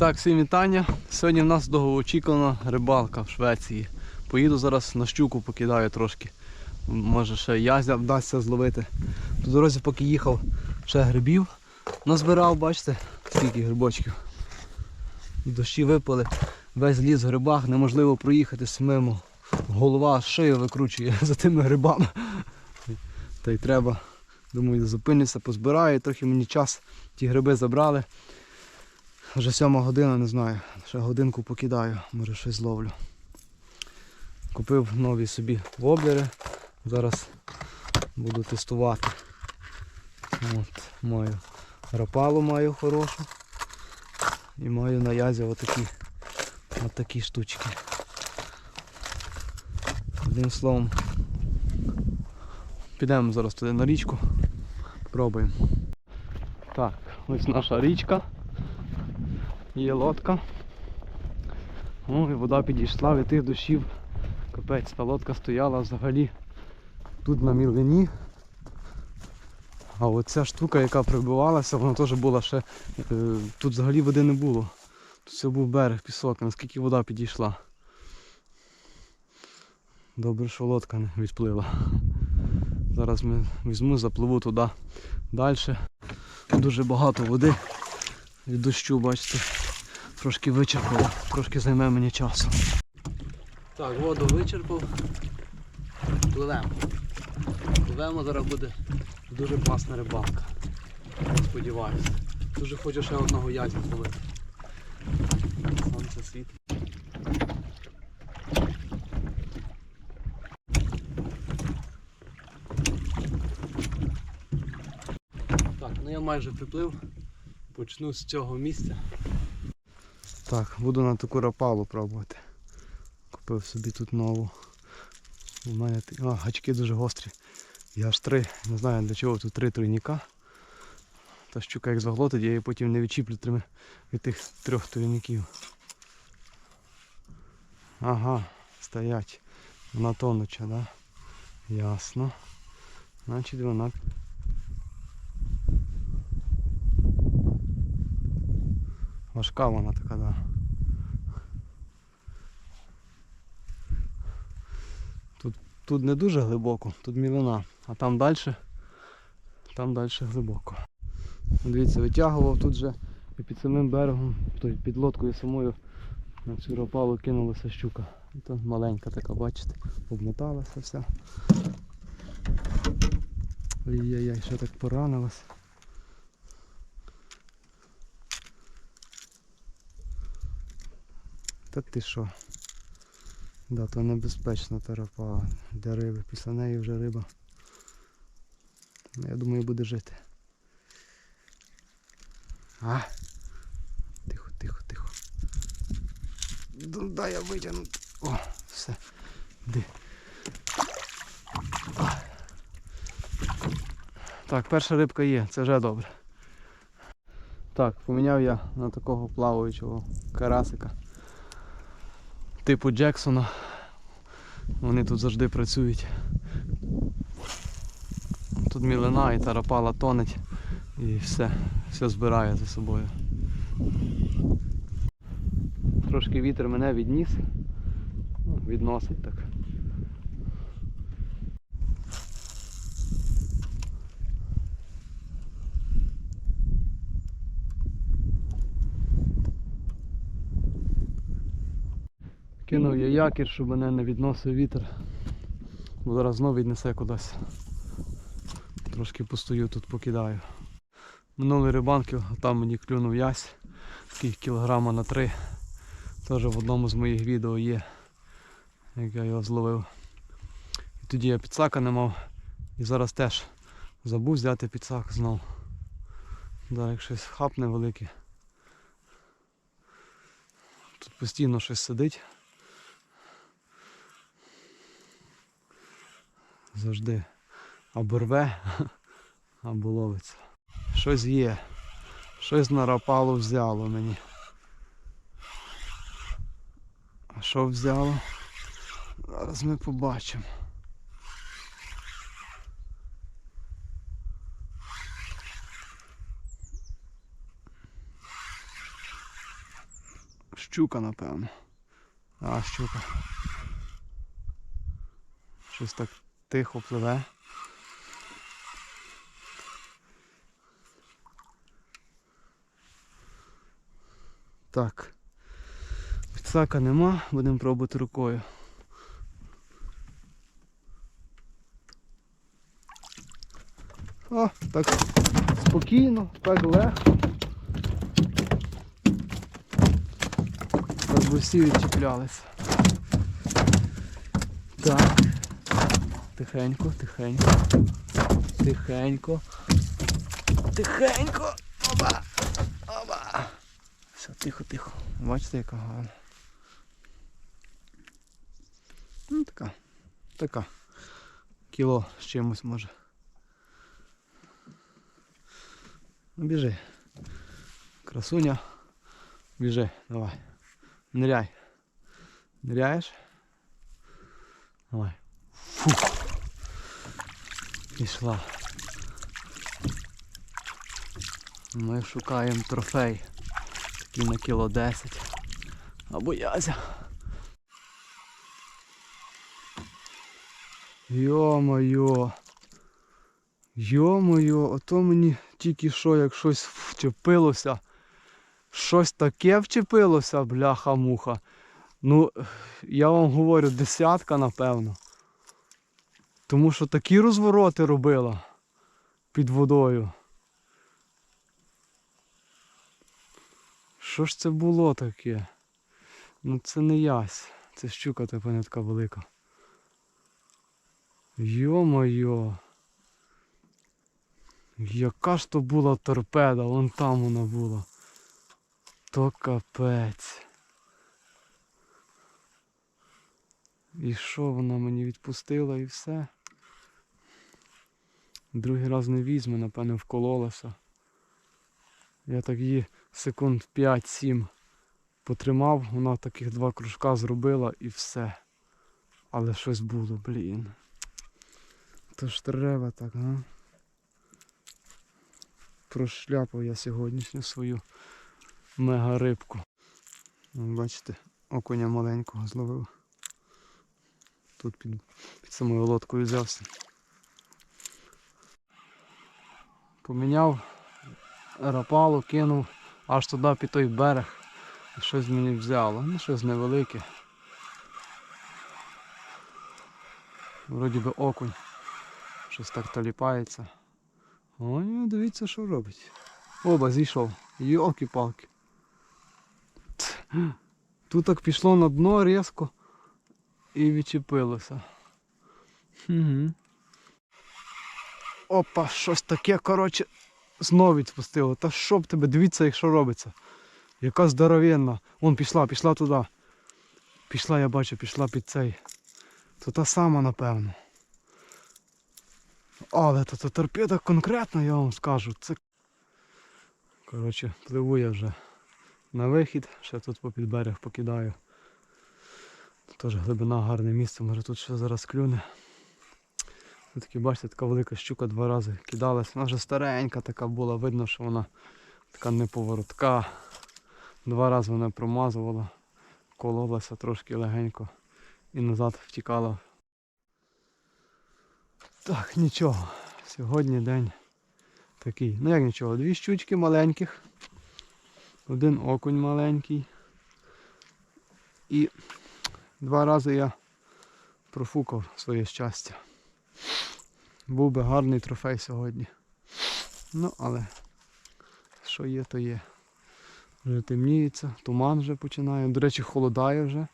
Так, всім вітання. Сьогодні в нас довгоочікувана рибалка в Швеції. Поїду зараз на щуку покидаю трошки. Може ще язя вдасться зловити. По дорозі, поки їхав, ще грибів назбирав, бачите, скільки грибочків. Дощі випали, весь ліс в грибах, неможливо проїхати самому. Голова шию викручує за тими грибами. Та й треба, думаю, зупинитися, позбираю, трохи мені час, ті гриби забрали. Вже сьома година, не знаю. Ще годинку покидаю, може щось зловлю. Купив нові собі воблери. Зараз буду тестувати. От, маю рапалу маю хорошу. І маю на язі отакі, отакі штучки. Одним словом, підемо зараз туди на річку. Пробуємо. Так, ось наша річка. Є лодка. О, і вода підійшла від тих дощів. Капець, та лодка стояла взагалі тут на мілині. А оця штука, яка прибивалася, вона теж була ще. е, тут взагалі води не було. Тут все був берег, пісок, наскільки вода підійшла. Добре, що лодка не відплила. Зараз ми візьму, запливу туди далі. Дуже багато води від дощу, бачите, трошки вичерпало, трошки займе мені часу. Так, воду вичерпав. Пливемо. Пливемо, зараз буде дуже класна рибалка. Сподіваюся. Дуже хочу ще одного язя зловити. Сонце світить. Так, ну я майже приплив. Почну з цього місця. Так, буду на таку рапалу пробувати. Купив собі тут нову. У мене а, гачки дуже гострі. Я аж три. Не знаю для чого тут три тройніка. Та щука як заглотить, я її потім не відчіплю від тих трьох тройників. Ага, стоять. Вона тонуча, да? Ясно. Значить вона Важка вона така, да. Тут, тут не дуже глибоко, тут мілина, а там далі, там далі глибоко. Дивіться, витягував тут же і під самим берегом, тобто під лодкою самою на цю ропалу кинулася щука. То маленька така, бачите, обмоталася вся. Ой-яй-яй, що так поранилась. Та ти що? Да, то небезпечна тарапа для риби. Після неї вже риба. Я думаю, буде жити. А! Тихо, тихо, тихо. Дай я витягну. О, все. Де. Так, перша рибка є, це вже добре. Так, поміняв я на такого плаваючого карасика типу Джексона. Вони тут завжди працюють. Тут мілина і тарапала тонеть і все, все збирає за собою. Трошки вітер мене відніс, Ну, відносить так. Кинув я якір, щоб мене не відносив вітер. Бо зараз знову віднесе кудись. Трошки постою тут покидаю. Минулий рибанки, там мені клюнув ясь, такий кілограма на три. Теж в одному з моїх відео є, як я його зловив. І тоді я підсака не мав. І зараз теж забув взяти підсак знов. Зараз як щось хапне велике. Тут постійно щось сидить. Завжди або рве, або ловиться. Щось є. Щось на рапалу взяло мені. А що взяло? Зараз ми побачимо. щука, напевно. А, щука. Щось так тихо пливе. Так. Підсака нема, будемо пробувати рукою. О, так спокійно, так легко. Так би всі відчіплялися. Так. Тихенько, тихенько. Тихенько. Тихенько. Оба! Оба! Все, тихо, тихо. Бачите, яка гарна. Ну, така. Така. Кіло з чимось може. Ну, біжи. Красуня. Біжи, давай. Ныряй. Ныряєш? Давай. Фух. Пішла. Ми шукаємо трофей. Такий на кіло 10. Або язя. Йо-моє. Йо-моє, ото мені тільки що як щось вчепилося. Щось таке вчепилося, бляха-муха. Ну, я вам говорю, десятка, напевно. Тому що такі розвороти робила під водою. Що ж це було таке? Ну це не ясь. Це щука тепер не така велика. Йо-моє. Яка ж то була торпеда, вон там вона була. То капець. І що вона мені відпустила і все. Другий раз не візьме, напевне, вкололася. Я так її секунд 5-7 потримав, вона таких два кружка зробила і все. Але щось було, блін. То ж треба так, а? Прошляпав я сьогоднішню свою мега рибку. Бачите, окуня маленького зловив. Тут під, під самою лодкою взявся. Поміняв рапалу, кинув аж туди під той берег. Щось мені взяло. Ну щось невелике. Вроді би окунь. Щось так таліпається. Ой, дивіться, що робить. Оба зійшов. Йолки-палки. Тут так пішло на дно різко і відчепилося. Угу. Опа, щось таке, коротше, знов відпустило. Та що б тебе, дивіться, як що робиться. Яка здоровенна. Вон пішла, пішла туди. Пішла, я бачу, пішла під цей. То та сама, напевно. Але то, то торпеда конкретно, я вам скажу. Це. Коротше, пливу я вже на вихід, ще тут попід берег покидаю. Тут теж глибина гарне місце, може тут ще зараз клюне. Таки, бачите, така велика щука два рази кидалась. Вона вже старенька така була, видно, що вона така неповоротка. Два рази вона промазувала, кололася трошки легенько і назад втікала. Так, нічого. Сьогодні день такий. Ну як нічого, дві щучки маленьких. Один окунь маленький. І два рази я профукав своє щастя. Був би гарний трофей сьогодні. Ну, але що є, то є. Вже темніється, туман вже починає. До речі, холодає вже.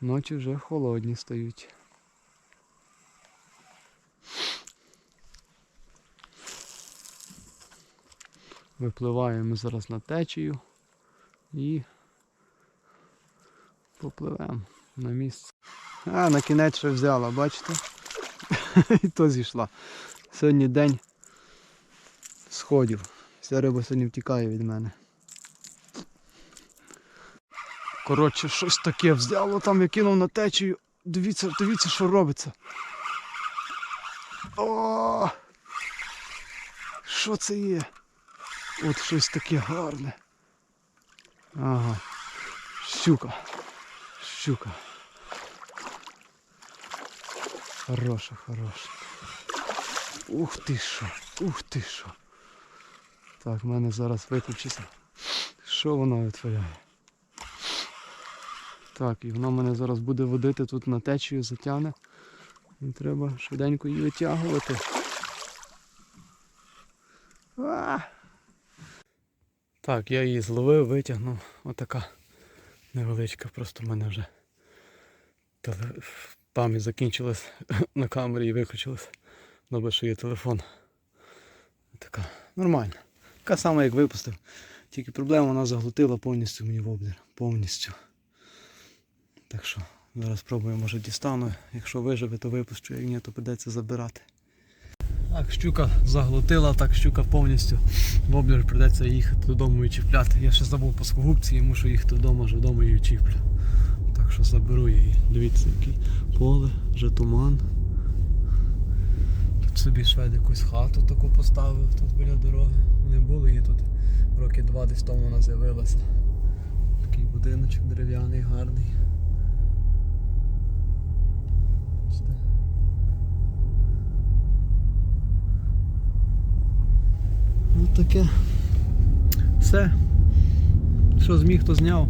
Ночі вже холодні стають. Випливаємо зараз на течію і попливемо на місце. А, на кінець ще взяла, бачите? І то зійшла. Сьогодні день сходів. Вся риба сьогодні втікає від мене. Коротше, щось таке взяло там, я кинув на течію. Дивіться, дивіться, що робиться. О! Що це є? От щось таке гарне. Ага. Щука. Щука. Хороша, хороша. Ух ти що, ух ти що. Так, в мене зараз виключиться. Що вона витворяє? Так, і вона мене зараз буде водити тут на течію, затягне. І треба швиденько її витягувати. А! Так, я її зловив, витягнув. Отака невеличка, просто в мене вже пам'ять закінчилась на камері і виключилась. Добре, що є телефон. Така нормальна. Така сама, як випустив. Тільки проблема вона заглотила повністю мені воблер. Повністю. Так що зараз спробую, може дістану. Якщо виживе, то випущу, як ні, то придеться забирати. Так, щука заглотила, так щука повністю. Воблер придеться їхати додому і чіпляти. Я ще забув по скогубці і мушу їхати вдома, вже вдома її чіплю. Так що заберу її. Дивіться, який поле, вже туман. Тут собі швед якусь хату таку поставив тут біля дороги. Не було її тут. Роки два десь тому вона з'явилася. Такий будиночок дерев'яний, гарний. Бачите? Ну таке. Все. Що зміг, то зняв.